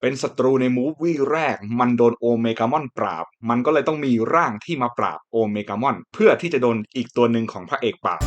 เป็นศัตรูในมูฟวี่แรก มันโดนโอเมกามอนปราบ มันก็เลยต้องมีร่างที่มาปราบโอเมกามอน เพื่อที่จะโดนอีกตัวหนึ่งของพระเอกปราบ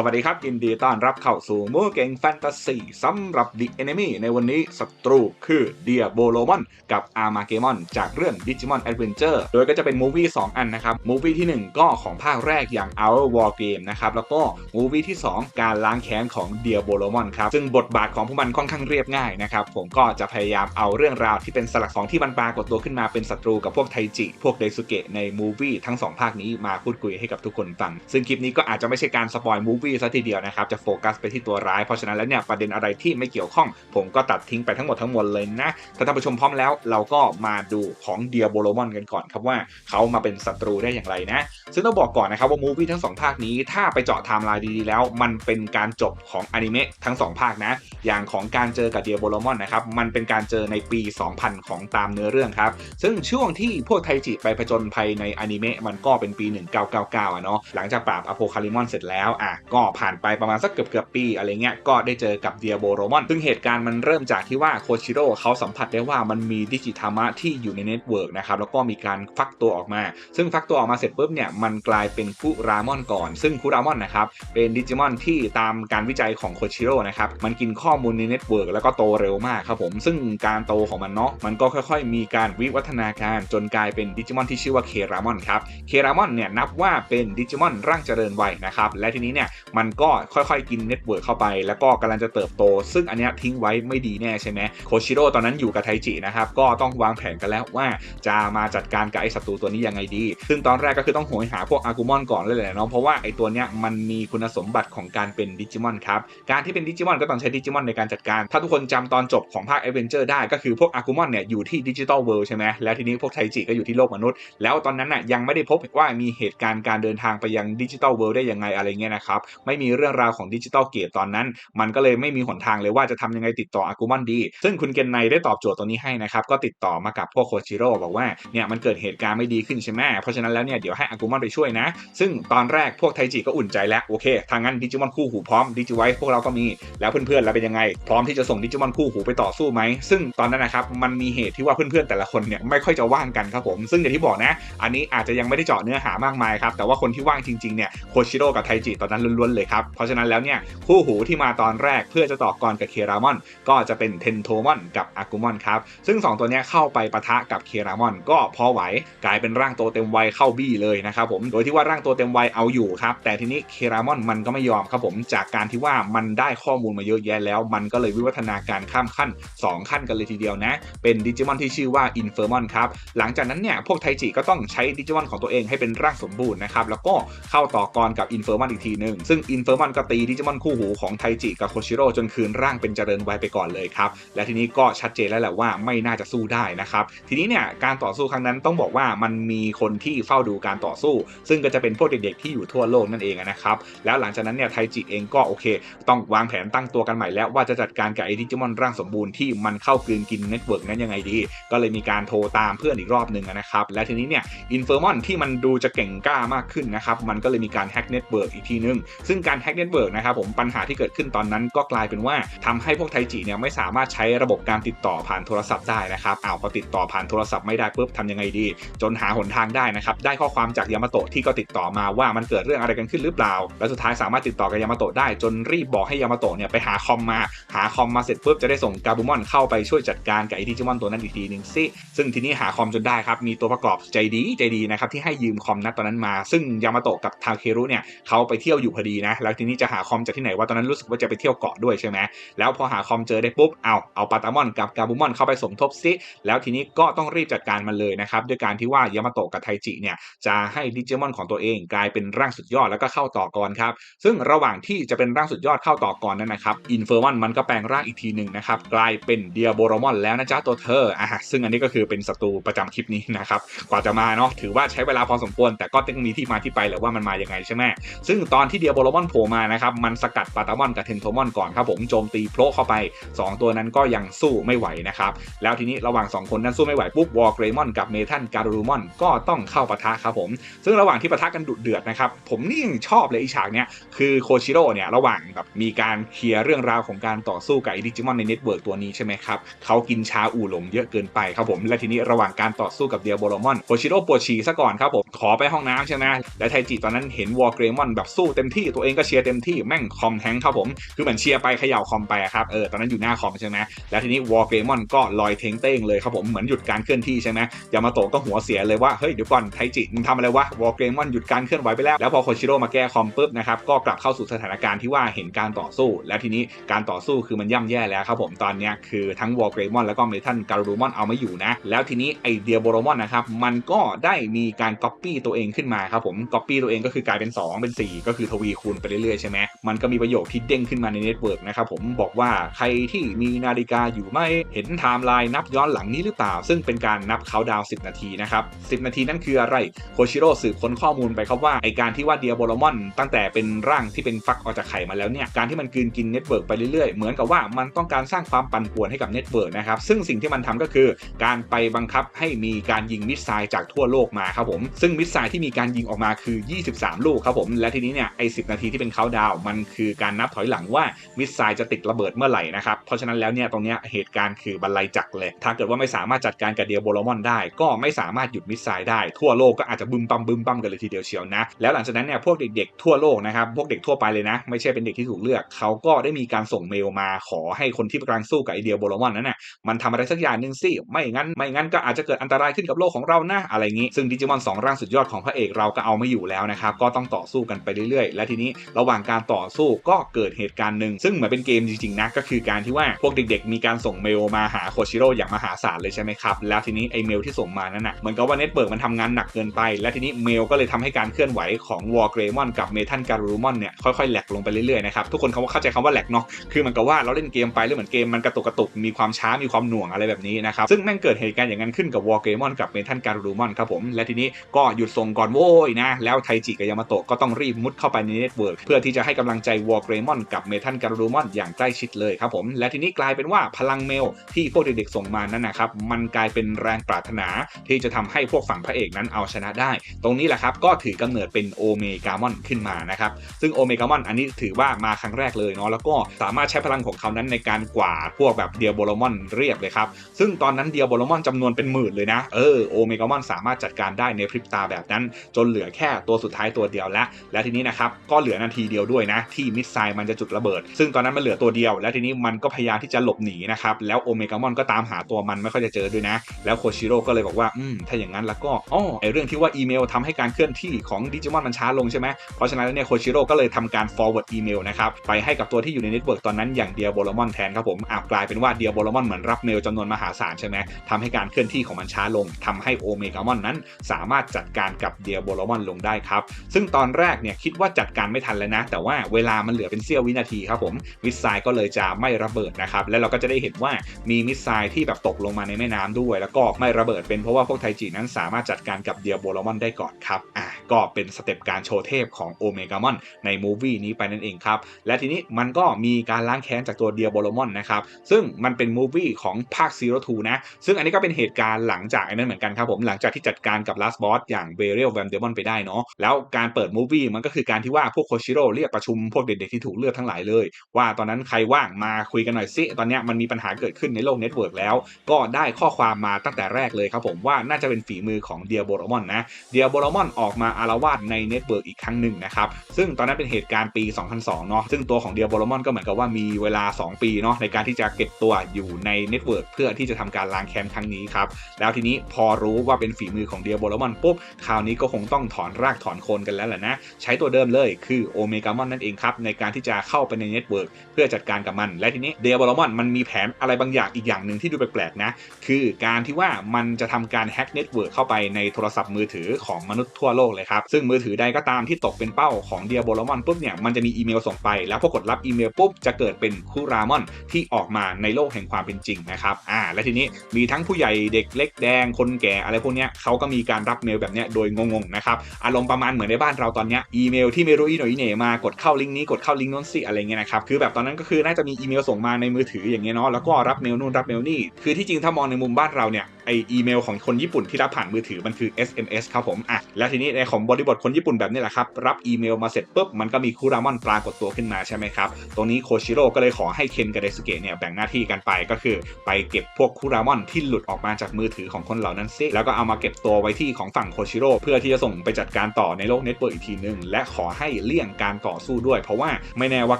สวัสดีครับยินดีต้อนรับเข้าสู่มูเก่งแฟนตาซีสำหรับ The Enemy ในวันนี้ศัตรูคือเดียโบโลมอนกับอาร์มาเกมอนจากเรื่อง Digimon Adventure โดยก็จะเป็นมูวี่2อันนะครับมูวี่ที่ 1 ก็ของภาคแรกอย่าง Our War Game นะครับแล้วก็มูวี่ที่ 2 การล้างแค้นของเดียโบโลมอนครับซึ่งบทบาทของพวกมันค่อนข้างเรียบง่ายนะครับผมก็จะพยายามเอาเรื่องราวที่เป็นสลักสองที่มันปรากฏตัวขึ้นมาเป็นศัตรูกับพวกไทจิพวกไดซุเกะในมูวี่ทั้งสองภาคนี้มาพูดคุยให้กับทุกคนฟังซึ่งคลิปนี้ก็อาจจะไม่ใช่การสปอยมูวี่ซะทีเดียวนะครับ จะโฟกัสไปที่ตัวร้ายเพราะฉะนั้นแล้วเนี่ยประเด็นอะไรที่ไม่เกี่ยวข้อง ผมก็ตัดทิ้งไปทั้งหมดทั้งมวลเลยนะถ้าท่านผู้ชมพร้อมแล้วเราก็มาดูของเดียโบโลมอนกันก่อนครับว่าเขามาเป็นศัตรูได้อย่างไรนะ ซึ่งต้องบอกก่อนนะครับว่ามูฟี่ทั้งสองภาคนี้ถ้าไปเจาะไทม์ไลน์ดีๆแล้ว มันเป็นการจบของอนิเมะทั้งสองภาคนะอย่างของการเจอกับเดียโบโลมอนนะครับมันเป็นการเจอในปี 2000 ของตามเนื้อเรื่องครับซึ่งช่วงที่พวกไทจิไปผจญภัยในอนิเมะมันก็เป็นปี 1999อะเนาะหลังจากปราบอโพคาลิมอนเสร็จแล้วอะก็ผ่านไปประมาณสักเกือบเกือบๆปีอะไรเงี้ยก็ได้เจอกับเดียโบโรมอนซึ่งเหตุการณ์มันเริ่มจากที่ว่าโคชิโร่เขาสัมผัสได้ว่ามันมีดิจิทามะที่อยู่ในเน็ตเวิร์กนะครับแล้วก็มีการฟักตัวออกมา ซึ่งฟักตัวออกมาเสร็จปุ๊บเนี่ยมันกลายเป็นคุรามอนก่อน ซึ่งคุรามอนนะครับเป็นดิจิมอนที่ตามการวิจัยของโคชิโร่นะครับมันกินข้อมูลในเน็ตเวิร์กแล้วก็โตเร็วมากครับผมซึ่งการโตของมันเนาะมันก็ค่อยๆ มีการวิวัฒนาการจนกลายเป็นดิจิมอนที่ชื่อว่าเครามอนครับเครามอนเนี่ยนับว่าเป็นดิจิมอนร่างเจริญวัยนะครับและทีนี้เนี่ยมันก็ค่อยๆกินเน็ตเวิร์กเข้าไป แล้วก็กำลังจะเติบโต ซึ่งอันนี้ทิ้งไว้ไม่ดีแน่ใช่ไหมโคชิโร่ตอนนั้นอยู่กับไทจินะครับก็ต้องวางแผนกันแล้วว่าจะมาจัดการกับไอ้ศัตรูตัวนี้ยังไงดี ซึ่งตอนแรกก็คือต้องโหยหาพวกอากูมอนก่อนเลยแหละเนาะเพราะว่าไอ้ตัวเนี้ยมันมีคุณสมบัติของการเป็นดิจิมอนครับการที่เป็นดิจิมอนก็ต้องใช้ดิจิมอนในการจัดการ ถ้าทุกคนจำตอนจบของภาค a อเวนเจอร์ได้ก็คือพวกอากูมอนเนี่ยอยู่ที่ดิจิตอลเวิลด์ใช่ไหมแล้วทีนี้พวกไทจิก็อยู่ที่โลกมนุษย์ แล้วตอนนั้นน่ะยังไม่ได้พบว่ามีเหตุการณ์การเดินทางไปยังดิจิตอลเวิลด์ได้ยังไงอะไรเงี้ยนะครับไม่มีเรื่องราวของดิจิตอลเกตตอนนั้น มันก็เลยไม่มีหนทางเลยว่าจะทำยังไงติดต่ออากูมอนดี ซึ่งคุณเกนไนได้ตอบโจทย์ตัวนี้ให้นะครับ ก็ติดต่อมากับพวกโคชิโร่บอกว่าเนี่ยมันเกิดเหตุการณ์ไม่ดีขึ้นใช่ไหมเพราะฉะนั้นแล้วเนี่ยเดี๋ยวให้อากูมอนไปช่วยนะ ซึ่งตอนแรกพวกไทจิก็อุ่นใจแล้วโอเคทางนั้นดิจิมอนคู่หูพร้อมดิจิไวพวกเราก็มีแล้วเพื่อนๆเราเป็นยังไง พร้อมที่จะส่งดิจิมอนคู่หูไปต่อสู้ไหมซึ่งตอนนั้นนะครับมันมีเหตุที่ว่าเพื่อนๆแต่ละคนเนี่ยไม่ค่อยจะว่างกันครับผมซึ่งอย่างที่บอกนะ อันนี้อาจจะยังไม่ได้เจาะเนื้อหามากมายครับแต่ว่าคนที่ว่างจริงๆเนี่ยโคชิโร่กับไทจิตอนนั้นล้วนๆเลยครับ เพราะฉะนั้นแล้วเนี่ยคู่หูที่มาตอนแรกเพื่อจะต่อกรกับเครามอน ก็จะเป็นเทนโทมอนกับอากูมอนครับซึ่ง 2 ตัวนี้เข้าไปปะทะกับเครามอน ก็พอไหวกลายเป็นร่างโตเต็มวัยเข้าบี้เลยนะครับผมโดยที่ว่าร่างโตเต็มวัยเอาอยู่ครับแต่ทีนี้เครามอนมันก็ไม่ยอมครับผมจากการที่ว่ามันได้ข้อมูลมาเยอะแยะแล้ว มันก็เลยวิวัฒนาการข้ามขั้น 2 ขั้นกันเลยทีเดียวนะ เป็นดิจิมอนที่ชื่อว่าอินเฟอร์มอนครับหลังจากนั้นเนี่ยพวกไทจิก็ต้องใช้ดิจิมอนของตัวเองให้เป็นร่างสมบูรณ์นะครับแล้วก็เข้าต่อกรกับอินเฟอร์มอนอีกทีหนึ่งซึ่งอินเฟอร์มอนก็ตีดิจิมอนคู่หูของไทจิกับโคชิโร่จนคืนร่างเป็นเจริญไวไปก่อนเลยครับ และทีนี้ก็ชัดเจนแล้วแหละว่าไม่น่าจะสู้ได้นะครับ ทีนี้เนี่ยการต่อสู้ครั้งนั้นต้องบอกว่ามันมีคนที่เฝ้าดูการต่อสู้ ซึ่งก็จะเป็นพวกเด็กๆที่อยู่ทั่วโลกนั่นเองนะครับ แล้วหลังจากนั้นเนี่ยไทจิเองก็โอเค ต้องวางแผนตั้งตัวกันใหม่แล้วว่าจะจัดการกับไอ้ดิจิมอนร่างสมบูรณ์ที่มันเข้ากลืนกินเน็ตเวิร์กนั้นยังไงดี ก็เลยมีการโทรตามเพื่อนอีกรอบหนึ่งนะครับ และทีนี้เนี่ยอินเฟอร์มอนที่มันดูจะเก่งกล้ามากขึ้นนะครับ มันก็เลยมีการแฮ็กเน็ตเวิร์กอีกทีนึงซึ่งการแฮ็กเน็ตเวิร์กนะครับผมปัญหาที่เกิดขึ้นตอนนั้นก็กลายเป็นว่าทำให้พวกไทจิเนี่ยไม่สามารถใช้ระบบการติดต่อผ่านโทรศัพท์ได้นะครับอ้าวพอติดต่อผ่านโทรศัพท์ไม่ได้ปุ๊บทำยังไงดี จนหาหนทางได้นะครับได้ข้อความจากยามาโตะที่ก็ติดต่อมาว่ามันเกิดเรื่องอะไรกันขึ้นหรือเปล่า และสุดท้ายสามารถติดต่อกับยามาโตะได้จนรีบบอกให้ยามาโตะเนี่ยไปหาคอมมา หาคอมมาเสร็จปุ๊บจะได้ส่งกาบูมอนเข้าไปช่วยจัดการกับไอดิจิมอนตัวนั้นอีกทีหนึ่งซิซึ่งทีนี้หาคอมจนได้ครับมีตัวประกอบใจดีใจดีนะครับที่ให้ยืมคอมนัดตอนนั้นมา ซึ่งยามาโตะกับทาเครุเนี่ยเขาไปเที่ยวอยู่พอดีนะ แล้วทีนี้จะหาคอมจากที่ไหนว่าตอนนั้นรู้สึกว่าจะไปเที่ยวเกาะด้วยใช่ไหมแล้วพอหาคอมเจอได้ปุ๊บเอาเอาปาตามอนกับกาบูมอนเข้าไปสมทบซิแล้วทีนี้ก็ต้องรีบจัดการมันเลยนะครับด้วยการที่ว่ายามาโตะกับไทจิเนี่ยจะให้ดิจิมอนของตัวเองกลายเป็นร่างสุดยอดแล้วก็เข้าต่อกรครับซึ่งระหว่างที่จะเป็นร่างสุดยอดเข้าต่อกรนั้นนะครับอินเฟอร์มอนมันก็แปลงร่างอีกทีหนึ่งนะครับกลายเป็นเดียโบรมอนแล้วนะจ๊ะตัวเธออะซึ่งอันนี้ก็คือเป็นศัตรูประจำคลิปนี้นะครับกว่าจะมาเนาะถือว่าใช้เวลาพอสมควรแต่ก็ต้องมีที่มาที่ไปแหละว่ามันมาอย่างไงใช่ไหมซึ่งตอนที่เดียโบโบโลมอนโผล่มานะครับ มันสกัดปาตามอนกับเทนโทมอนก่อนครับผมโจมตีโผล่เข้าไป 2 ตัวนั้นก็ยังสู้ไม่ไหวนะครับ แล้วทีนี้ระหว่าง 2 คนนั้นสู้ไม่ไหวปุ๊บวอลเกรมอนกับเมทันการูมอนก็ต้องเข้าปะทะครับผม ซึ่งระหว่างที่ปะทะกันดุเดือดนะครับ ผมนี่ยังชอบเลยอีฉากเนี้ยคือโคชิโร่เนี่ยระหว่างแบบมีการเคลียร์เรื่องราวของการต่อสู้กับไอดิจิมอนในเน็ตเวิร์กตัวนี้ใช่ไหมครับเขากินชาอู่หลงเยอะเกินไปครับผมและทีนี้ระหว่างการต่อสู้กับเดียโบโลมอนโคชิโร่ปวดฉี่ซะก่อนครับผมขอไปห้องน้ำใช่ไหมและไทจิตอนนั้นเห็นวอลเกรมอนแบบสู้เต็มที่ตัวเองก็เชียร์เต็มที่แม่งคอมแทงครับผมคือเหมือนเชียร์ไปเขย่าคอมไปครับเออตอนนั้นอยู่หน้าคอมใช่ไหมแล้วทีนี้วอลเกรมอนก็ลอยเทงเต้งเลยครับผมเหมือนหยุดการเคลื่อนที่ใช่ไหมยามาโตะก็หัวเสียเลยว่าเฮ้ยเดี๋ยวก่อนไทจิมึงทำอะไรวะวอลเกรมอนหยุดการเคลื่อนไหวไปแล้วแล้วพอโคชิโร่มาแก้คอมปุ๊บนะครับก็กลับเข้าสู่สถานการณ์ที่ว่าเห็นการต่อสู้ แล้วทีนี้การต่อสู้คือมันย่ำแย่แล้วครับผมตอนนี้คือทั้งวอลเกรมอนแล้วก็เมทัลการูมอนเอาไม่อยู่นะ แล้วทีนี้ไอเดียโบโรมอนนะครับมันก็ได้มีการก๊อปปี้ตัวเองขึ้นมาครับผมก๊อปปี้ตัวเองก็คือกลายเป็น 2 เป็น 4 ก็คือทวีคูณไปเรื่อยๆใช่ไหมมันก็มีประโยคที่เด้งขึ้นมาในเน็ตเวิร์กนะครับผมบอกว่าใครที่มีนาฬิกาอยู่ไม่เห็นไทม์ไลน์นับย้อนหลังนี้หรือเปล่า ซึ่งเป็นการนับเขาดาว 10 นาทีนะครับ 10 นาทีนั่นคืออะไรโคชิโร่สืบค้นข้อมูลไปครับว่าไอการที่ว่าเดียโบโรมอนตั้งแต่เป็นร่างที่เป็นฟักออกจากไข่มาแล้วเนี่ยการที่มันกืนกินเน็ตเวิร์กไปเรื่อยๆ เหมือนกับว่ามันต้องการสร้างความปั่นป่วนให้กับเน็ตเวิร์กนะครับซึ่งสิ่งที่มันทำก็คือการไปบังคับให้มีการยิงมิสไซล์จากทั่วโลกมาครับผมซึ่งมิสไซล์ที่มีการยิงออกมาคือ 23 ลูกครับผมและทีนี้เนี่ยไอ10 นาทีที่เป็นเขาดาวมันคือการนับถอยหลังว่ามิสไซล์จะติดระเบิดเมื่อไหร่นะครับเพราะฉะนั้นแล้วเนี่ยตรงเนี้ยเหตุการณ์คือบรรลัยจักเลย ถ้าเกิดว่าไม่สามารถจัดการกับเดียโบโลมอนได้ ก็ไม่สามารถหยุดมิสไซล์ได้ทั่วโลกก็อาจจะบึมบัมบึมบัมกันเลยทีเดียวเชียวนะแล้วหลังจากนั้นเนี่ยพวกเด็กๆทั่วโลกนะครับพวกเด็กทั่วไปเลยนะ ไม่ใช่เป็นเด็กที่ถูกเลือกเขาก็ได้มีการส่งเมลมาขอให้คนที่กำลังสู้กับไอเดียโบโลมอนนั้นน่ะมันทำอะไรสักอย่างหนึ่งสิไม่งั้นไม่งั้นก็อาจจะเกิดอันตรายขึ้นกับโลกของเรานะอะไรงี้ซึ่งดิจิมอน2ร่างสุดยอดของพระเอกเราก็เอาไม่อยู่แล้วนะครับก็ต้องต่อสู้กันไปเรื่อยๆและทีนี้ระหว่างการต่อสู้ก็เกิดเหตุการณ์หนึ่งซึ่งเหมือนเป็นเกมจริงๆนะก็คือการที่ว่าพวกเด็กๆ มีการส่งเมลมาหาโคชิโร่อย่างมหาศาลเลยใช่ไหมครับแล้วทีนี้ไอเมลที่ส่งมานั้นน่ะเหมือนกับว่าเน็ตเบิร์กมันทำงานหนักเกินไป และทีนี้เมลก็เลยทำให้การเคลื่อนไหวของวอลเกรมอนกับเมทัลการูมอนเนี่ยค่อยๆแหลกลงไปเรื่อยๆนะครับทุกคนเขาเข้าใจคำว่าแหลกเนาะคือมือนกับว่าเราเล่นเกมไปแล้วเหมือนเกมมันกระตุกกระตุกมีความช้ามีความหน่วงอะไรแบบนี้นะครับซึ่งแม่งเกิดเหตุการณ์อย่างนั้นขึ้นกับวอลเกรมอนกับเมทัลการูมอนครับผมและทีนี้ก็หยุดส่งก่อนโว้ยนะแล้วไทจิกับยามาโตะก็ต้องรีบมุดเข้าไปในเน็ตเวิร์กเพื่อที่จะให้กำลังใจวอลเกรมอนกับเมทัลการูมอนอย่างใกล้ชิดเลยครับผมและทีนี้กลายเป็นว่าพลังเมลที่พวกเด็กๆส่งมานั้นนะครับมันกลายเป็นแรงปรารถนาที่จะทำให้พวกฝั่งพระเอกนั้นเอาชนะได้ ตรงนี้แหละครับก็ถือกำเนิดเป็นโอเมกามอนขึ้นมานะครับซึ่งโอเมกามอนอันนี้ถือว่ามาครั้งแรกเลยเนาะแล้วก็สามารถใช้พลังของเขานั้นในการกวาดพวกแบบเดียโบโลมอนเรียบเลยครับซึ่งตอนนั้นเดียโบโลมอนจำนวนเป็นหมื่นเลยนะเออโอเมกามอนสามารถจัดการได้ในพริบตาแบบนั้น จนเหลือแค่ตัวสุดท้ายตัวเดียวแล้วและทีนี้นะครับก็เหลือนาทีเดียวด้วยนะ ที่มิสไซล์มันจะจุดระเบิด ซึ่งตอนนั้นมันเหลือตัวเดียว แล้วทีนี้มันก็พยายามที่จะหลบหนีนะครับ แล้วโอเมกามอนก็ตามหาตัวมันไม่ค่อยจะเจอด้วยนะ แล้วโคชิโร่ก็เลยบอกว่า อืม ถ้าอย่างนั้นแล้วก็อ๋อไอเรื่องที่ว่าอีเมลทำให้การเคลื่อนที่ของดิจิมอนมันช้าลงใช่ไหมเพราะฉะนั้นเนี่ยโคชิโร่ก็เลยทำการ forward อีเมลนะครับไปให้กับตัวที่อยู่ในเน็ตเวิร์กตอนนั้นอย่างเดียโบลมอนแทนครับผมอ่ากลายเป็นว่าเดียโบลมอนเหมือนรับเมลจำนวนมหาศาลใช่ไหมทำให้การเคลื่อนที่ของมันช้าลงทำให้โอเมกามอนนั้น สามารถจัดการกับเดียโบลมอนลงได้ครับซึ่งตอนแรกเนี่ยคิดว่าจัดการไม่ทันแล้วนะ แต่ว่าเวลามันเหลือเป็นเสี้ยววินาทีครับผมมิสไซล์ก็เลยจะไม่ระเบิดนะครับและเราก็จะได้เห็นว่ามีมิสไซล์ที่แบบตกลงมาในแม่น้ำด้วย แล้วก็ไม่ระเบิดเป็นเพราะว่าพวกไทจินั้นสามารถจัดการกับเดียโบโลมอนได้ก่อนครับอะก็เป็นสเต็ปการโชว์เทพของโอเมกามอนในมูวี่นี้ไปนั่นเองครับและทีนี้มันก็มีการล้างแค้นจากตัวเดียโบโลมอนนะครับซึ่งมันเป็นมูวี่ของภาคซีโรทูนะซึ่งอันนี้ก็เป็นเหตุการณ์หลังจากไอ้นั้นเหมือนกันครับผมหลังจากที่จัดการกับลาสบอสอย่างเบเรียลแวมเดมอนไปได้เนาะแล้วการเปิดมูวี่มันก็คือการที่ว่าพวกโคชิโร่เรียกประชุมพวกเด็กๆที่ถูกเลือกทั้งหลายเลย ว่าตอนนั้นใครว่างมาคุยกันหน่อยสิตอนนี้มันมีปัญหาเกิดขึ้นในโลกเน็ตเวิร์กแล้ว ก็ได้ข้อความมาตั้งแต่แรกเลยครับผมว่าน่าจะเป็นฝีมือของเดียโบโรมอนนะเดียโบโรมอนออกมาอารวาสในเน็ตเวิร์กอีกครั้งหนึ่งนะครับซึ่งตอนนั้นเป็นเหตุการณ์ปี 2002 เนาะซึ่งตัวของเดียโบโรมอนก็เหมือนกับว่ามีเวลา 2 ปีเนาะในการที่จะเก็บตัวอยู่ในเน็ตเวิร์กเพื่อที่จะทำการล้างแค้นครั้งนี้ครับแล้วทีนี้พอรู้ว่าเป็นฝีมือของเดียโบรมอนปุ๊บคราวนี้ก็คงต้องถอนรากถอนโคนกันแล้วแหละนะใช้ตัวเดิมเลยคือโอเมกามอนนั่นเองครับ ในการที่จะเข้าไปในเน็ตเวิร์กเพื่อจัดการกับมัน และทีนี้เดียบโรมอนมันมีแผนอะไรบางอย่างอีกอย่างหนึ่งที่ดูแปลกๆนะ คือการที่ว่ามันจะทำการแฮ็กเน็ตเวิร์กเข้าไปในโทรศัพท์มือถือของมนุษย์ทั่วโลกเลยครับ ซึ่งมือถือใดก็ตามที่ตกเป็นเป้าของเดียโบโลมอนปุ๊บเนี่ยมันจะมีอีเมลส่งไปแล้วพอกดรับอีเมลปุ๊บจะเกิดเป็นคูรามอนที่ออกมาในโลกแห่งความเป็นจริงนะครับอ่าและทีนี้มีทั้งผู้ใหญ่เด็กเล็กแดงคนแก่อะไรพวกเนี้ยเขาก็มีการรับเมลแบบเนี้ยโดยงงๆนะครับอารมณ์ประมาณเหมือนในบ้านเราตอนเนี้ยอีเมลที่ไม่รู้อีหน่อยเน่มากดเข้าลิงก์นี้กดเข้าลิงก์นู้นสิอะไรเงี้ยนะครับคือแบบตอนนั้นก็คือน่าจะมีอีเมลส่งมาในมือถืออย่างเงี้ยเนาะแล้วก็รับเมลนู่นรับเมลนี่คือที่จริงถ้ามองในมุมบ้านเราเนี่ย ไออีเมลของคนญี่ปุ่นที่รับผ่านมือถือมันคือ SMS ครับผมอะแล้วทีนี้ในของบริบทคนญี่ปุ่นแบบนี้แหละครับ รับอีเมลมาเสร็จปุ๊บมันก็มีคูรามอนปรากฏตัวขึ้นมาใช่ไหมครับ ตรงนี้โคชิโร่ก็เลยขอให้เคนกับเดสเกะเนี่ยแบ่งหน้าที่กันไปก็คือ ไปเก็บพวกคูรามอนที่หลุดออกมาจากมือถือของคนเหล่านั้นซิแล้วก็เอามาเก็บตัวไว้ที่ของฝั่งโคชิโร่เพื่อที่จะส่งไปจัดการต่อในโลกเน็ตเวิร์กอีกทีนึงและขอให้เลี่ยงการต่อสู้ด้วย เพราะว่าไม่แน่ว่า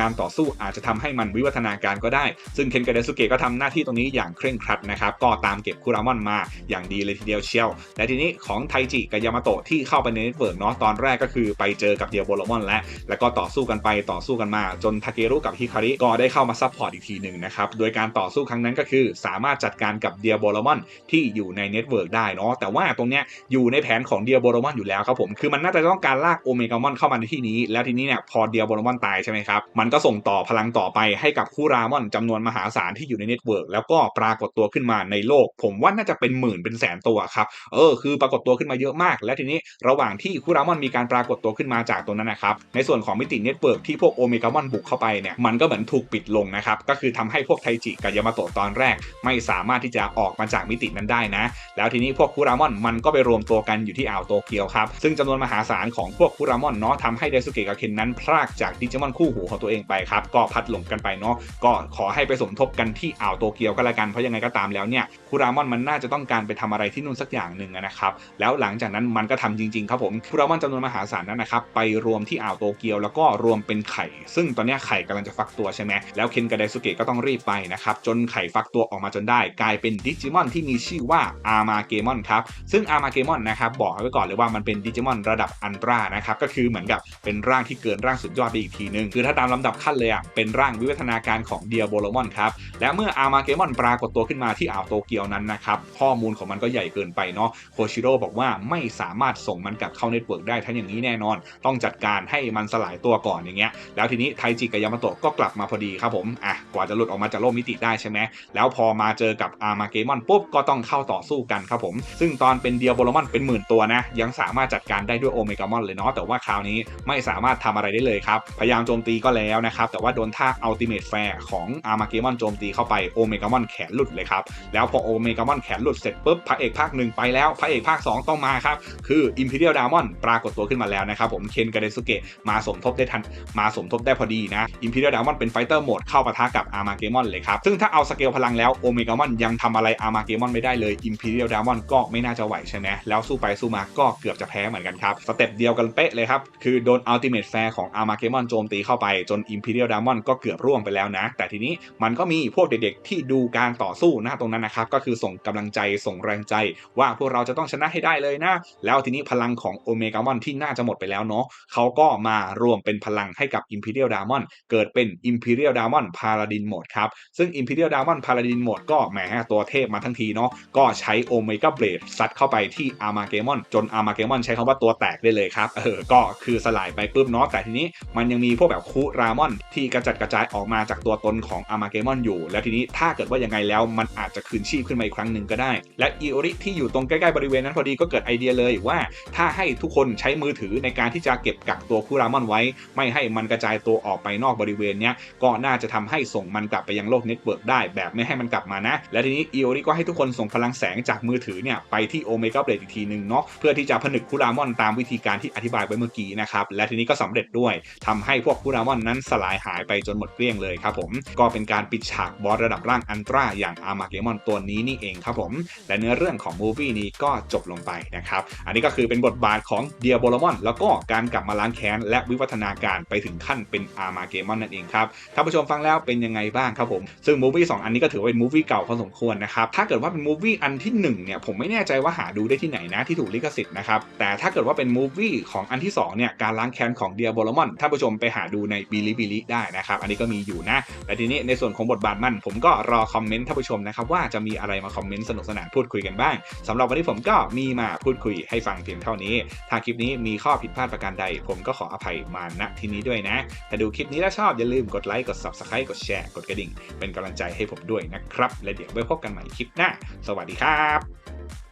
การต่อสู้อาจจะทำให้มันวิวัฒนาการก็ได้ ซึ่งเคนกับเดสเกะก็ทำหน้าที่ตรงนี้อย่างเคร่งครัดนะครับก็ตามเก็บคูรามอนมาอย่างดีเลยทีเดียวเชียวและทีนี้ของไทจิกับยามาโตะที่เข้าไปในเน็ตเวิร์กเนาะตอนแรกก็คือไปเจอกับเดียโบโลมอนและแล้วก็ต่อสู้กันไปต่อสู้กันมา จนทาเกรุกับฮิคาริก็ได้เข้ามาซัพพอร์ตอีกทีหนึ่งนะครับโดยการต่อสู้ครั้งนั้นก็คือ สามารถจัดการกับเดียโบโลมอนที่อยู่ในเน็ตเวิร์กได้เนาะแต่ว่าตรงเนี้ยอยู่ในแผนของเดียโบโลมอนอยู่แล้วครับผมคือมันน่าจะต้องการลากโอเมกามอนเข้ามาในที่นี้ แล้วทีนี้เนี่ยพอเดียโบโลมอนตายใช่ไหมครับมันก็ส่งต่อพลังต่อไปให้กับคูรามอนจำนวนมหาศาลที่อยู่ในเน็ตเวิร์กแล้วก็ปรากฏตัวขึ้นมาในโลก ผมว่าน่าจะเป็นหมื่นเป็นแสนตัวครับเออคือปรากฏตัวขึ้นมาเยอะมาก และทีนี้ระหว่างที่คูรามอนมีการปรากฏตัวขึ้นมาจากตรงนั้นนะครับในส่วนของมิติเน็ตเวิร์กที่พวกโอเมกามอนบุกเข้าไปเนี่ยมันก็เหมือนถูกปิดลงนะครับก็คือทำให้พวกไทจิกับยามาโตะตอนแรก ไม่สามารถที่จะออกมาจากมิตินั้นได้นะ แล้วทีนี้พวกคูรามอนมันก็ไปรวมตัวกันอยู่ที่อ่าวโตเกียวครับซึ่งจำนวนมหาศาลของพวกคูรามอนเนาะทำให้เดซุเกะกับเคนนั้นพลากจากดิจิมอนคู่หูของตัวเองไปครับก็พัดหลงกันไปเนาะก็ขอให้ไปสมทบกันที่อ่าวโตเกียวก็แล้วกันเพราะยังไงก็ตามแล้วเนี่ยคูรามอนมันน่าจะต้องการไปทำอะไรที่นู่นสักอย่างหนึ่งนะครับ แล้วหลังจากนั้นมันก็ทำจริงๆครับผมคูรามอนจำนวนมหาศาลนั้นนะครับไปรวมที่อ่าวโตเกียวแล้วก็รวมเป็นไข่ ซึ่งตอนนี้ไข่กำลังจะฟักตัวใช่ไหมแล้วเคนกับไดซุเกะก็ต้องรีบไปนะครับจนไข่ฟักตัวออกมาจนได้ กลายเป็นดิจิมอนที่มีชื่อว่าอาร์มาเกมอนครับซึ่งอาร์มาเกมอนนะครับบอกไว้ก่อนเลยว่ามันเป็นดิจิมอนระดับอันตรานะครับก็คือเหมือนกับเป็นร่างที่เกินร่างสุดยอดไปอีกทีนึงคือถ้าตามลำดับขั้นเลยอะเป็นร่างวิวัฒนาการของเดียโบโลมอนครับและเมื่ออาร์มาเกมอนปรากฏตัวขึ้นมาที่อ่าวโตเกียวนั้นนะครับข้อมูลของมันก็ใหญ่เกินไปเนาะโคชิโร่บอกว่าไม่สามารถส่งมันกลับเข้าเน็ตเวิร์กได้ทั้งอย่างนี้แน่นอน ต้องจัดการให้มันสลายตัวก่อนอย่างเงี้ยแล้วทีนี้ไทจิกับยามาโตะก็กลับมาพอดีครับผมอะกว่าจะหลุดออกมาจากโลกมิติได้ใช่ไหมแล้วพอมาเจอกับอาร์มาเกมอนปุ๊บก็ต้องเข้าต่อสู้กันครับผม ซึ่งตอนเป็นเดียโบโลมอนเป็นหมื่นตัวนะยังสามารถจัดการได้ด้วยโอเมกามอนเลยเนาะแต่ว่าคราวนี้ไม่สามารถทำอะไรได้เลยครับพยายามโจมตีก็แล้วนะครับแต่ว่าโดนท่าอัลติเมทแฟร์ของอาร์มาเกมอนโจมตีเข้าไปโอเมกามอนแขนหลุดเลยครับแล้วพอโอเมกามอนแขนหลุดเสร็จปุ๊บพระเอกภาคหนึ่งไปแล้วพระเอกภาค 2 ต้องมาครับ คืออิมพีเรียลดามอนปรากฏตัวขึ้นมาแล้วนะครับผมเคนกาเดซุเกะมาสมทบได้ทันมาสมทบได้พอดีนะอิมพีเรียลดามอนเป็นไฟเตอร์โหมดเข้าปะทะกับอาร์มาเกมอนเลยครับ ซึ่งถ้าเอาสเกลพลังแล้วโอเมกามอนยังทำอะไรอาร์มาเกมอนไม่ได้เลยอิมพีเรียลดามอนก็ไม่น่าจะไหวใช่ไหมแล้วสู้ไปสู้มาก็เกือบจะแพ้เหมือนกันครับสเต็ปเดียวกันเป๊ะเลยครับคือโดนอัลติเมทแฟร์ของอาร์มาเกมอนโจมตีเข้าไปจนอิมพีเรียลดามอนก็เกือบร่วงไปแล้วนะ แต่ทีนี้มันก็มีพวกเด็กๆที่ดูการต่อสู้นะตรงนั้นนะครับก็คือส่งกำลังใจส่งแรงใจ ว่าพวกเราจะต้องชนะให้ได้เลยนะ แล้วทีนี้พลังของโอเมกามอนที่น่าจะหมดไปแล้วเนาะเขาก็มารวมเป็นพลังให้กับ Imperial Diamond เกิดเป็น Imperial Diamond Paladin Mode ครับ ซึ่ง Imperial Diamond Paladin Mode ก็แหมตัวเทพมาทั้งทีเนาะก็ใช้ Omega Blade ซัดเข้าไปที่ Armageddon จน Armageddon ใช้คำว่าตัวแตกได้เลยครับเออก็คือสลายไปปุ๊บเนาะแต่ทีนี้มันยังมีพวกแบบคูรามอน ที่กระจัดกระจายออกมาจากตัวตนของ Armageddon อยู่ แล้วทีนี้ถ้าเกิดว่ายังไงแล้วมันอาจจะคืนชีพขึ้นมาอีกครั้งหนึ่งก็ได้และอีโอริที่อยู่ตรงใกล้ๆบริเวณนั้นพอดีก็เกิดไอเดียเลยว่า ถ้าให้ทุกคนใช้มือถือในการที่จะเก็บกักตัวคูรามอนไว้ ไม่ให้มันกระจายตัวออกไปนอกบริเวณเนี้ยก็น่าจะทำให้ส่งมันกลับไปยังโลกเน็ตเวิร์กได้ แบบไม่ให้มันกลับมานะ และทีนี้อีโอริก็ให้ทุกคนส่งพลังแสงจากมือถือเนี่ยไปที่โอเมก้าเบรดอีกทีหนึ่งเนาะเพื่อที่จะผนึกคูรามอนตามวิธีการที่อธิบายไปเมื่อกี้นะครับและทีนี้ก็สำเร็จด้วยทำให้พวกคูรามอนนั้นสลายหายไปจนหมดเกลี้ยงเลยครับผมก็เป็นการปิดฉากบอสระดับร่างอันตราอย่างอาร์มาเกมอนตัวนี้นี่เองครับผมและเนื้อเรื่องของมูฟี่นี้ก็จบลงไปนะครับ อันนี้ก็คือเป็นบทบาทของเดียโบลมอนแล้วก็การกลับมาล้างแค้น และวิวัฒนาการไปถึงขั้นเป็นอาร์มาเกมอนนั่นเองครับท่านผู้ชมฟังแล้วเป็นยังไงบ้างครับผม ซึ่งมูฟี่สอันนี้ก็ถือว่าเป็นมูฟี่เก่าพอสมควรนะครับ ถ้าเกิดว่าเป็นมูฟี่อันที่1เนี่ยผมไม่แน่ใจว่าหาดูได้ที่ไหนนะที่ถูกลิขสิทธิ์นะครับ แต่ถ้าเกิดว่าเป็นมูฟี่ของอันที่2เนี่ยการล้างแค้นของเดียโบลมอนท่านผู้ชมไปหาดูในบิลิบิลิได้นะครับ อันนี้ก็มีอยู่นะและทีนี้ในส่วนของบทบาทมัน ผมก็รอคอมเมนต์ท่านผู้ชมนะครับว่าจะมีอะไรมาคอมเมนต์สนุกสนานพูดคุยกันบ้างสำหรับวันนี้ผมก็มีมาพูดคุยให้ฟังเพียงเท่านี้ ถ้าคลิปนี้มีข้อผิดพลาดประการใด ผมก็ขออภัยมาณที่นี้ด้วยนะถ้าดูคลิปนี้แล้วชอบอย่าลืมกดไลค์กด subscribe กดแชร์กดกระดิ่ง เป็นกำลังใจให้ผมด้วยนะครับ และเดี๋ยวไว้พบกันใหม่คลิปหน้า สวัสดีครับ